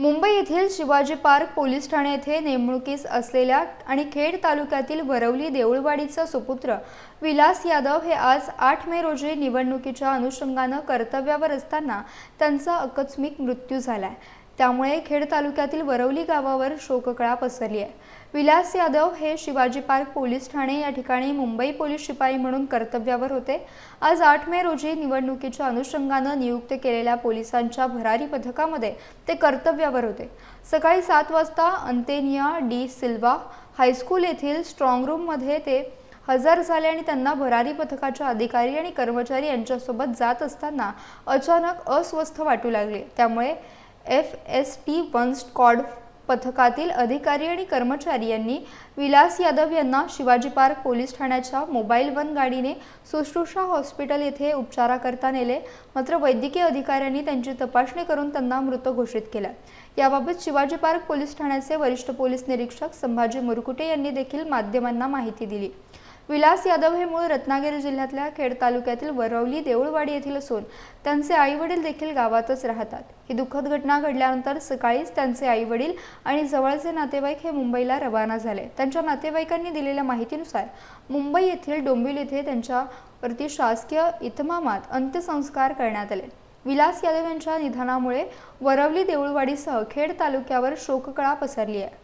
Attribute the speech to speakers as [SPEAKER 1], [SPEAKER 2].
[SPEAKER 1] मुंबई येथील Shivaji park police Thane येथे नेमणुकीस असलेल्या आणि खेड तालुक्यातील वरवली देऊळवाडीचा सुपुत्र विलास यादव हे आज आठ मे रोजी निवडणुकीच्या अनुषंगानं कर्तव्यावर असताना त्यांचा आकस्मिक मृत्यू झालाय. त्यामुळे खेड तालुक्यातील वरवली गावावर शोककळा पसरली आहे. विलास यादव हे शिवाजी पार्क पोलीस ठाणे या ठिकाणी मुंबई पोलीस शिपाई म्हणून कर्तव्यावर होते. आज आठ मे रोजी निवडणुकीच्या अनुषंगानं नियुक्त केलेल्या पोलिसांच्या भरारी पथकामध्ये ते कर्तव्यावर होते. सकाळी सात वाजता अंतेनिया डी सिल्वा हायस्कूल येथील स्ट्रॉंग रूममध्ये ते हजर झाले आणि त्यांना भरारी पथकाच्या अधिकारी आणि कर्मचारी यांच्यासोबत जात असताना अचानक अस्वस्थ वाटू लागले. त्यामुळे F S T one squad पथकातील अधिकारी आणि कर्मचारी यांनी विलास यादव यांना शिवाजी पार्क पोलीस ठाण्याच्या मोबाईल वन गाडीने सुश्रुषा हॉस्पिटल येथे उपचाराकरता नेले. मात्र वैद्यकीय अधिकाऱ्यांनी त्यांची तपासणी करून त्यांना मृत घोषित केलं. याबाबत शिवाजी पार्क पोलीस ठाण्याचे वरिष्ठ पोलीस निरीक्षक संभाजी मुरकुटे यांनी देखील माध्यमांना माहिती दिली. विलास यादव हे मूळ रत्नागिरी जिल्ह्यातल्या खेड तालुक्यातील वरवली देऊळवाडी येथील असून त्यांचे आई वडील देखील गावातच राहतात. ही दुःखद घटना घडल्यानंतर सकाळीच त्यांचे आई वडील आणि जवळचे नातेवाईक हे मुंबईला रवाना झाले. त्यांच्या नातेवाईकांनी दिलेल्या माहितीनुसार मुंबई येथील डोंबिवली येथे त्यांच्यावरती शासकीय इतमामात अंत्यसंस्कार करण्यात आले. विलास यादव यांच्या निधनामुळे वरवली देऊळवाडीसह खेड तालुक्यावर शोककळा पसरली आहे.